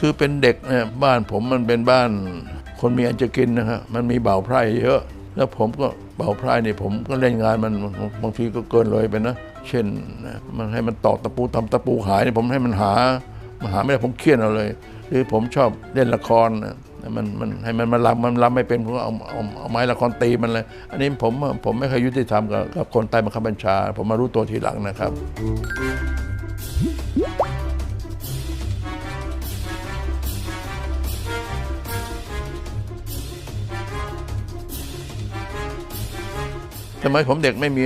คือเป็นเด็กเนี่ยบ้านผมมันเป็นบ้าน คนมีอันจะกินนะฮะมันมีเบาไพร่เยอะ แล้วผมก็เบาไพร่นี่ผมก็เล่นงานมันบางทีก็เกินเลยไปนะ เช่นนะมันให้มันตอกตะปูทำตะปูหายเนี่ยผมให้มันหามันหาไม่ได้ผมเครียดเอาเลย หรือผมชอบเล่นละครนะมันมันให้มันมาลำมันลำไม่เป็นผมก็เอาเอาเอาไม้ละครตีมันเลย อันนี้ผมผมไม่เคยยุติธรรมกับกับคนใต้บังคับบัญชา ผมมารู้ตัวทีหลังนะครับ ทำไมผมเด็กไม่มี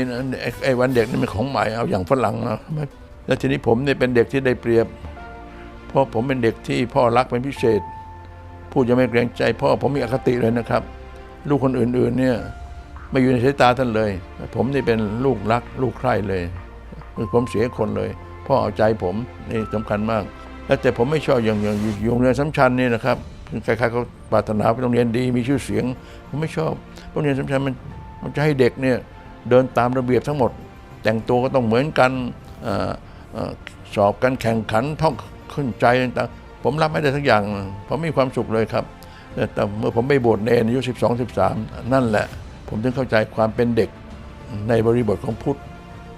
ไอ้วันเด็กนี่เป็นของใหม่เอาอย่างฝรั่งนะแล้วทีนี้ผมเนี่ยเป็นเด็กที่ได้เปรียบ เพราะผมเป็นเด็กที่พ่อรักเป็นพิเศษ พูดจะไม่เกรงใจ พ่อผมมีอคติเลยนะครับ ลูกคนอื่นๆเนี่ยไม่อยู่ในสายตาท่านเลย ผมนี่เป็นลูกรัก ลูกใคร่เลยคือผมเสียคนเลย พ่อเอาใจผมนี่สำคัญมาก แล้วแต่ผมไม่ชอบอย่างอย่างอยู่โรงเรียนสำชัญนี่นะครับใครๆก็ปรารถนาไปโรงเรียนดีมีชื่อเสียง ผมไม่ชอบโรงเรียนสำชัญมัน มันจะให้เด็กเนี่ยเดินตามระเบียบทั้งหมด แต่งตัวก็ต้องเหมือนกันออสอบกันแข่งขันท่องขึ้นใจต่างๆผมรับไม่ได้ทั้งอย่าง ผมไม่มีความสุขเลยครับแต่เมื่อผมไปบวชเนรอายุ 12 13 นั่นแหละ ผมถึงเข้าใจความเป็นเด็กในบริบทของพุทธ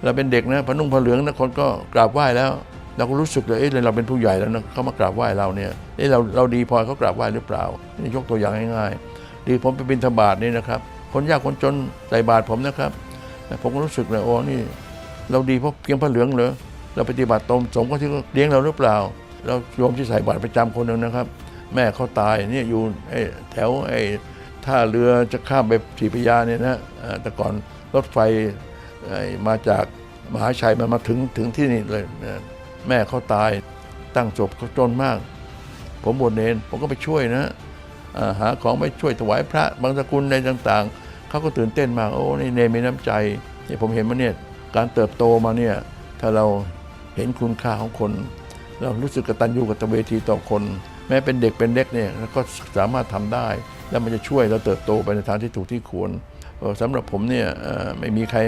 เราเป็นเด็กนะพนุ่งผ้าเหลืองนะคนก็กราบไหว้แล้ว เราก็รู้สึกเลยเอ้ยเราเป็นผู้ใหญ่แล้วนะเขามากราบไหว้เราเนี่ยเอ้ยเราเราดีพอเขากราบไหว้หรือเปล่านี่ยกตัวอย่างง่ายๆหรือผมไปบิณฑบาตนี่นะครับ คนยากคนจนใส่บาตรผมนะครับผมก็รู้สึกเลยโอ้นี่ เราดีเพราะเพียงผ้าเหลืองเหรอเราปฏิบัติตรงสงฆ์ก็ที่เลี้ยงเราหรือเปล่า เราโยมที่ใส่บาตรประจำคนหนึ่งนะครับ แม่เขาตายเนี่ยอยู่แถวไอ้ท่าเรือจะข้ามไปศรีพยาเนี่ยนะแต่ก่อนรถไฟมาจากมหาชัยมันมาถึงถึงที่นี่เลยแม่เขาตายตั้งศพเขาจนมาก ผมบวชเนนผมก็ไปช่วยนะหาของไปช่วยถวายพระบางสกุลในต่างๆ เขาก็ตื่นเต้นมากโอ้นี่เนมีน้ำใจนี่ผมเห็นว่าเนี่ยการเติบโตมาเนี่ยถ้าเราเห็นคุณค่าของคน เรารู้สึกกตัญญูกตเวทีต่อคน แม้เป็นเด็กเป็นเล็กเนี่ยก็สามารถทำได้ แล้วมันจะช่วยเราเติบโตไปในทางที่ถูกที่ควรเอ่อสำหรับผมเนี่ยไม่มีใคร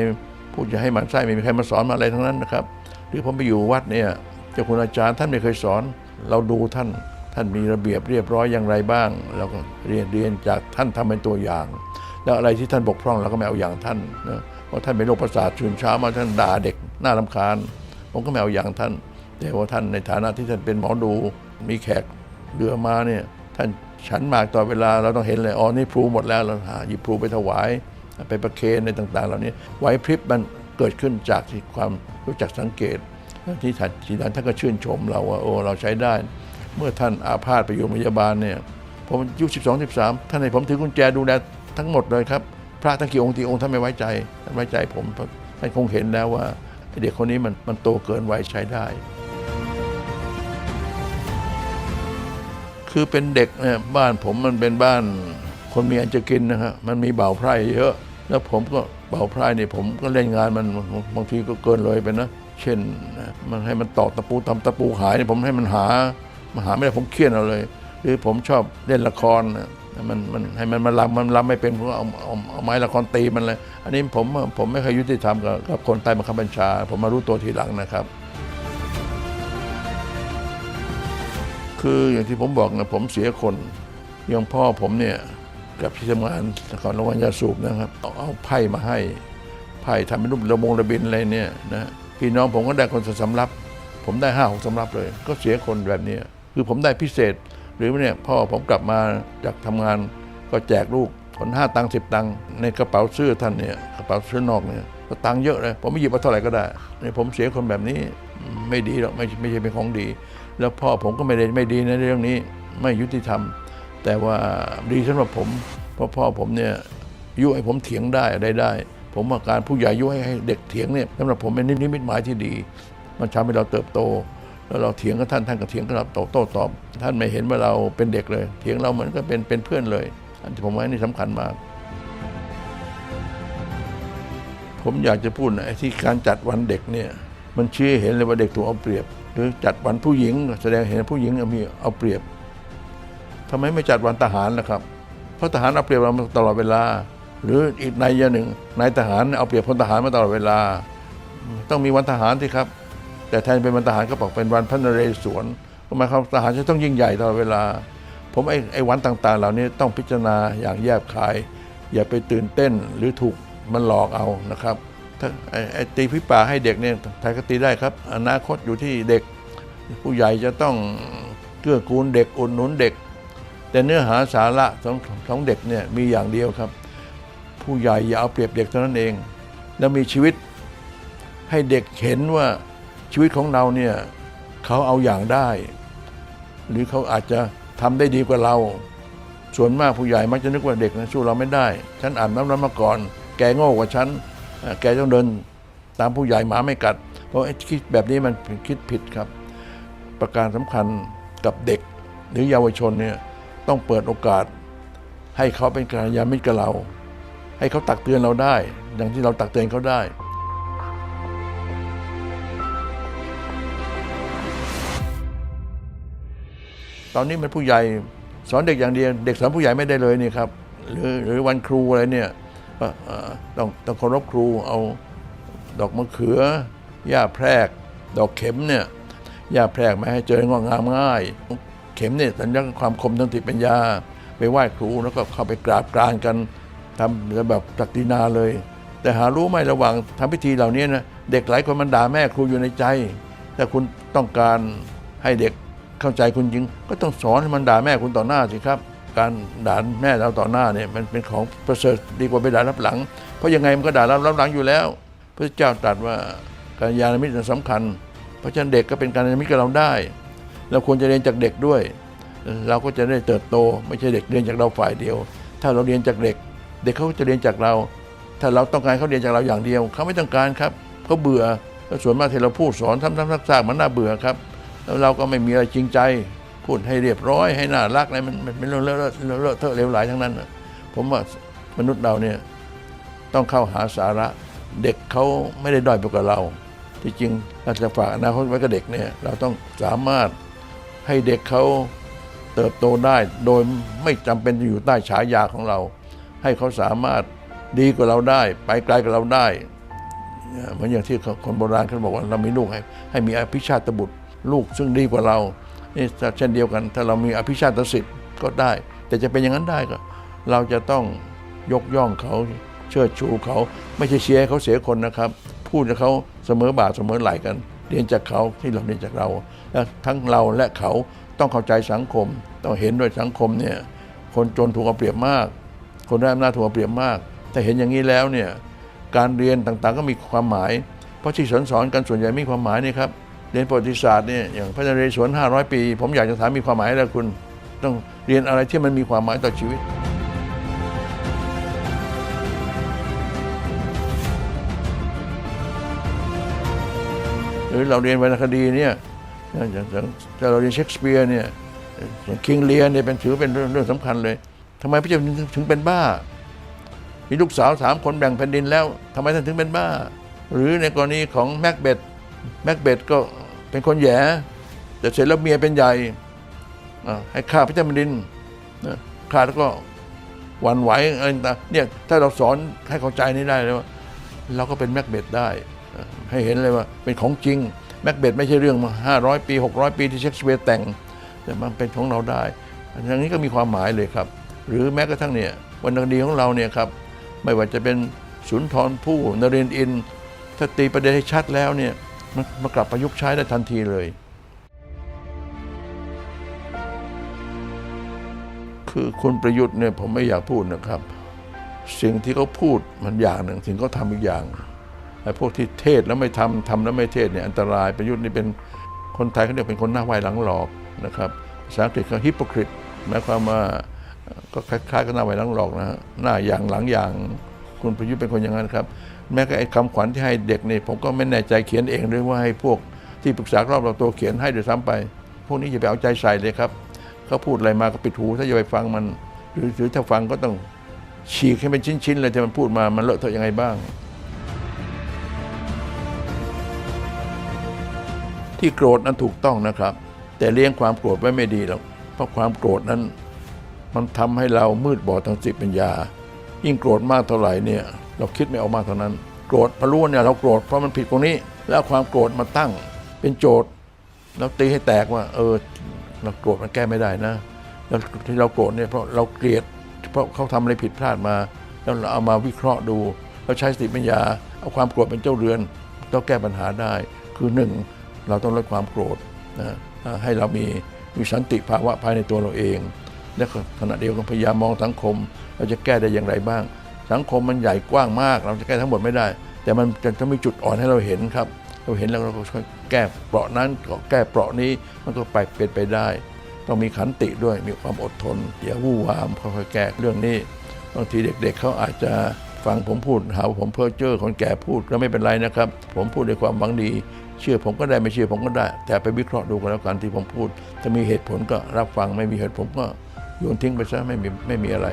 พูดจะให้หมันไส้ไม่มีใครมาสอนมาอะไรทั้งนั้นนะครับ หรือผมไปอยู่วัดเนี่ยเจ้าคุณอาจารย์ท่านไม่เคยสอน เราดูท่านท่านมีระเบียบเรียบร้อยอย่างไรบ้าง เราก็เรียนเรียนจากท่านทำเป็นตัวอย่าง แล้วอะไรที่ท่านบกพร่องเราก็ไม่เอาอย่างท่านนะเพราะท่านเป็นโรคประสาทตื่นเช้ามาท่านด่าเด็กน่ารำคาญผมก็ไม่เอาอย่างท่าน แต่ว่าท่านในฐานะที่ท่านเป็นหมอดูมีแขกเรือมาเนี่ยท่านฉันมากต่อเวลาเราต้องเห็นเลยอ๋อนี่พลูหมดแล้วเราหาหยิบพลูไปถวายไปประเคนในต่าง ๆ เหล่านี้ไหวพริบมันเกิดขึ้นจากที่ความรู้จักสังเกตที่ท่านที่ท่านท่านก็ชื่นชมเราว่าโอ้เราใช้ได้ เมื่อท่านอาพาธไปอยู่โรงพยาบาลเนี่ยผมอายุ12 13 ท่านให้ผมถือกุญแจดูแล ทั้งหมดเลยครับ พระทั้งกี่องค์กี่องค์ท่านไม่ไว้ใจท่านไว้ใจผมท่านคงเห็นแล้วว่าเด็กคนนี้มันมันโตเกินวัยใช้ได้ คือเป็นเด็กเนี่ยบ้านผมมันเป็นบ้านคนมีอันจะกินนะฮะมันมีเบาไพร่เยอะ แล้วผมก็เบาไพร่เนี่ยผมก็เล่นงานมันบางทีก็เกินเลยไปนะเช่น มันให้มันตอกตะปูทำตะปูหายเนี่ยผมให้มันหามันหาไม่ได้ผมเครียดเอาเลย หรือผมชอบเล่นละครนะมันมันให้มันมาลำมันลำไม่เป็นผมก็เอาเอาเอาไม้ละครตีมันเลย อันนี้ผมผมไม่เคยยุติธรรมกับกับคนใต้บังคับบัญชา ผมมารู้ตัวทีหลังนะครับ คืออย่างที่ผมบอกนะผมเสียคนอย่างพ่อผมเนี่ยกับที่ทำงานก่อนรางวัลยาสูบนะครับเอาเอาไพ่มาให้ไพ่ทำเป็นรูประมงระบินอะไรเนี่ยนะพี่น้องผมก็ได้คนสำรับ ผมได้ห้าหกสำรับเลย ก็เสียคนแบบนี้คือผมได้พิเศษ หรือเนี่ยพ่อผมกลับมาจากทำงานก็แจกลูกคนห้าตังค์สิบตังค์ในกระเป๋าเสื้อท่านเนี่ยกระเป๋าเสื้อนอกเนี่ยก็ตังค์เยอะเลย ผมไม่หยิบมาเท่าไหร่ก็ได้เนี่ยผมเสียคนแบบนี้ไม่ดีหรอกไม่ไม่ใช่เป็นของดี แล้วพ่อผมก็ไม่ได้ไม่ดีในเรื่องนี้ไม่ยุติธรรม แต่ว่าดีสำหรับผมเพราะพ่อผมเนี่ยยุให้ผมเถียงได้อะไรได้ ผมว่าการผู้ใหญ่ยุให้ให้เด็กเถียงเนี่ยสำหรับผมเป็นนิมิตหมายที่ดี มันทำให้เราเติบโต แล้วเราเถียงกับท่านท่านก็เถียงกับเราโต้โต้ตอบ ท่านไม่เห็นว่าเราเป็นเด็กเลย เถียงเราเหมือนก็เป็นเป็นเพื่อนเลย อันที่ผมว่านี่สำคัญมาก ผมอยากจะพูดนะที่การจัดวันเด็กเนี่ยมันชี้เห็นเลยว่าเด็กถูกเอาเปรียบ หรือจัดวันผู้หญิง แสดงเห็นผู้หญิงมีเอาเปรียบทำไมไม่จัดวันทหารล่ะครับ เพราะทหารเอาเปรียบเรามาตลอดเวลา หรืออีกในยหนึ่งนายทหารเอาเปรียบพลทหารมาตลอดเวลา ต้องมีวันทหารสิครับ แต่แทนเป็นวันทหารก็บอกเป็นวันพระนเรศวรก็หมายความทหารจะต้องยิ่งใหญ่ตลอดเวลา ผมไอ้ไอ้วันต่าง ๆ เหล่านี้ต้องพิจารณาอย่างแยบคาย อย่าไปตื่นเต้นหรือถูกมันหลอกเอานะครับถ้าไอ้ไอ้ตีพิปากให้เด็กเนี่ยใครก็ตีได้ครับ อนาคตอยู่ที่เด็ก ผู้ใหญ่จะต้องเกื้อกูลเด็กอุดหนุนเด็ก แต่เนื้อหาสาระของของเด็กเนี่ยมีอย่างเดียวครับ ผู้ใหญ่อย่าเอาเปรียบเด็กเท่านั้นเอง แล้วมีชีวิตให้เด็กเห็นว่า ชีวิตของเราเนี่ยเขาเอาอย่างได้ หรือเขาอาจจะทำได้ดีกว่าเรา ส่วนมากผู้ใหญ่มักจะนึกว่าเด็กนะสู้เราไม่ได้ ฉันอ่านน้ำนั้นมาก่อน แกโง่กว่าฉัน แกต้องเดินตามผู้ใหญ่หมาไม่กัด เพราะคิดแบบนี้มันคิดผิดครับ ประการสำคัญกับเด็กหรือเยาวชนเนี่ยต้องเปิดโอกาส ให้เขาเป็นการยามิตรกับเรา ให้เขาตักเตือนเราได้ อย่างที่เราตักเตือนเขาได้ ตอนนี้มันผู้ใหญ่สอนเด็กอย่างเดียวเด็กสอนผู้ใหญ่ไม่ได้เลยนี่ครับหรือหรือวันครูอะไรเนี่ยต้องต้องเคารพครูเอาดอกมะเขือหญ้าแพรก ดอกเข็มเนี่ยหญ้าแพรกไม่ให้เจองอกงามง่าย เข็มเนี่ยสัญลักษณ์ความคมทางติปัญญา ไปไหว้ครูแล้วก็เข้าไปกราบกรานกันทำแบบตักดินาเลย แต่หารู้ไหมระหว่างทำพิธีเหล่านี้นะเด็กหลายคนมันด่าแม่ครูอยู่ในใจถ้าคุณต้องการให้เด็ก เข้าใจคุณจริง ก็ต้องสอนให้มันด่าแม่คุณต่อหน้าสิครับ การด่าแม่เราต่อหน้าเนี่ยมันเป็นของประเสริฐดีกว่าไปด่ารับหลัง เพราะยังไงมันก็ด่ารับรับหลังอยู่แล้ว พระเจ้าตรัสว่าการยานมิตรสำคัญ เพราะฉะนั้นเด็กก็เป็นการยานมิตรกับเราได้เราควรจะเรียนจากเด็กด้วย เราก็จะได้เติบโต ไม่ใช่เด็กเรียนจากเราฝ่ายเดียว ถ้าเราเรียนจากเด็ก เด็กเขาจะเรียนจากเรา ถ้าเราต้องการเขาเรียนจากเราอย่างเดียว เขาไม่ต้องการครับเขาเบื่อส่วนมากที่เราพูดสอนทำทำซักซากมันน่าเบื่อครับ แล้วเราก็ไม่มีอะไรจริงใจ พูดให้เรียบร้อยให้น่ารักอะไรมันมันเป็นเรื่องเลอะเลอะเลอะเทอะเลวไหลทั้งนั้นผมว่ามนุษย์เราเนี่ยต้องเข้าหาสาระเด็กเขาไม่ได้ด้อยไปกว่าเรา ที่จริงเราจะฝากอนาคตไว้กับเด็กเนี่ยเราต้องสามารถให้เด็กเขาเติบโตได้ โดยไม่จำเป็นจะอยู่ใต้ฉายาของเรา ให้เขาสามารถดีกว่าเราได้ ไปไกลกว่าเราได้เหมือนอย่างที่คนโบราณเขาบอกว่าเรามีลูกให้ให้มีอภิชาติบุตร ลูกซึ่งดีกว่าเรานี่เช่นเดียวกัน ถ้าเรามีอภิชาติสิทธิ์ก็ได้ แต่จะเป็นอย่างนั้นได้ก็ เราจะต้องยกย่องเขาเชิดชูเขา ไม่ใช่เชียร์เขาเสียคนนะครับ พูดกับเขาเสมอบาทเสมอไหลกัน เรียนจากเขาที่เราเรียนจากเราและทั้งเราและเขาต้องเข้าใจสังคม ต้องเห็นด้วยสังคมเนี่ยคนจนถูกเอาเปรียบมาก คนได้อำนาจถูกเอาเปรียบมาก แต่เห็นอย่างนี้แล้วเนี่ยการเรียนต่างๆก็มีความหมาย เพราะที่สอนสอนกันส่วนใหญ่มีความหมายนี่ครับ เรียนประวัติศาสตร์เนี่ยอย่างพระนเรศวร500 ปี ผมอยากจะถามมีความหมายอะไรคุณ ต้องเรียนอะไรที่มันมีความหมายต่อชีวิต หรือเราเรียนวรรณคดีเนี่ยอย่างอย่างถ้าเราเรียนเชคสเปียร์เนี่ยอย่างคิงเลียเนี่ยเป็นถือเป็นเรื่องสำคัญเลยทำไมพระเจ้าถึงถึงเป็นบ้ามีลูกสาวสามคนแบ่งแผ่นดินแล้วทำไมท่านถึงเป็นบ้า หรือในกรณีของแม็กเบต แม็กเบตก็เป็นคนแย่แต่เสร็จแล้วเมียเป็นใหญ่ให้ฆ่าพระเจ้าแผ่นดินนะฆ่าแล้วก็หวั่นไหวอะไรต่างเนี่ยถ้าเราสอนให้เข้าใจนี้ได้เลยว่าเราก็เป็นแม็กเบตได้ ให้เห็นเลยว่าเป็นของจริงแม็กเบตไม่ใช่เรื่องมา500 ปี 600 ปีที่เชคสเปียร์แต่ง แต่มันเป็นของเราได้อย่างนี้ก็มีความหมายเลยครับ หรือแม้กระทั่งเนี่ยวรรณคดีของเราเนี่ยครับไม่ว่าจะเป็นสุนทรภู่นเรนทร์อินถ้าตีประเด็นให้ชัดแล้วเนี่ย มันมากลับประยุกต์ใช้ได้ทันทีเลย คือคุณประยุทธ์เนี่ยผมไม่อยากพูดนะครับ สิ่งที่เขาพูดมันอย่างหนึ่งสิ่งเขาทำอีกอย่างไอ้พวกที่เทศแล้วไม่ทำทำแล้วไม่เทศเนี่ยอันตรายประยุทธ์นี่เป็นคนไทยเขาเรียกเป็นคนหน้าไหวหลังหลอกนะครับภาษาอังกฤษเขาฮิปโปคริตหมายความว่าก็คล้ายๆกับหน้าไหวหลังหลอกนะหน้าอย่างหลังอย่าง คุณประยุทธ์เป็นคนอย่างนั้นครับ แม้กระไอ้คำขวัญที่ให้เด็กเนี่ยผมก็ไม่แน่ใจเขียนเองหรือว่าให้พวกที่ปรึกษารอบเราตัวเขียนให้โดยซ้ำไป พวกนี้อย่าไปเอาใจใส่เลยครับเขาพูดอะไรมาก็ปิดหูถ้าจะไปฟังมัน หรือหรือถ้าฟังก็ต้องฉีกให้เป็นชิ้นๆเลยที่มันพูดมามันเลอะเทอะยังไงบ้าง ที่โกรธนั้นถูกต้องนะครับ แต่เลี้ยงความโกรธไว้ไม่ดีหรอกเพราะความโกรธนั้น มันทำให้เรามืดบอดทางสติปัญญา ยิ่งโกรธมากเท่าไหร่เนี่ยเราคิดไม่ออกมากเท่านั้น โกรธพอรู้เนี่ยเราโกรธเพราะมันผิดตรงนี้ แล้วความโกรธมาตั้งเป็นโจทย์แล้วตีให้แตกว่า เออเราโกรธมันแก้ไม่ได้นะแล้วที่เราโกรธเนี่ยเพราะเราเกลียด เพราะเขาทำอะไรผิดพลาดมา แล้วเราเอามาวิเคราะห์ดูแล้วใช้สติปัญญาเอาความโกรธเป็นเจ้าเรือนต้องแก้ปัญหาได้ คือหนึ่งเราต้องลดความโกรธนะให้เรามีมีสันติภาวะภายในตัวเราเอง และขณะเดียวกันพยายามมองสังคม เราจะแก้ได้อย่างไรบ้าง สังคมมันใหญ่กว้างมาก เราจะแก้ทั้งหมดไม่ได้ แต่มันจะต้องมีจุดอ่อนให้เราเห็นครับ เราเห็นแล้วเราก็ช่วยแก้เปราะนั้นก็แก้เปราะนี้มันก็ไปเป็นไปได้ ต้องมีขันติด้วยมีความอดทนอย่าวู่วามค่อยๆแก้เรื่องนี้บางทีเด็กๆเขาอาจจะฟังผมพูดหาว่าผมเพ้อเจ้อคนแก่พูดก็ไม่เป็นไรนะครับ ผมพูดด้วยความหวังดีเชื่อผมก็ได้ไม่เชื่อผมก็ได้ แต่ไปวิเคราะห์ดูกันแล้วกันที่ผมพูด ถ้ามีเหตุผลก็รับฟังไม่มีเหตุผลก็ โยนทิ้งไปซะไม่มีไม่มีอะไร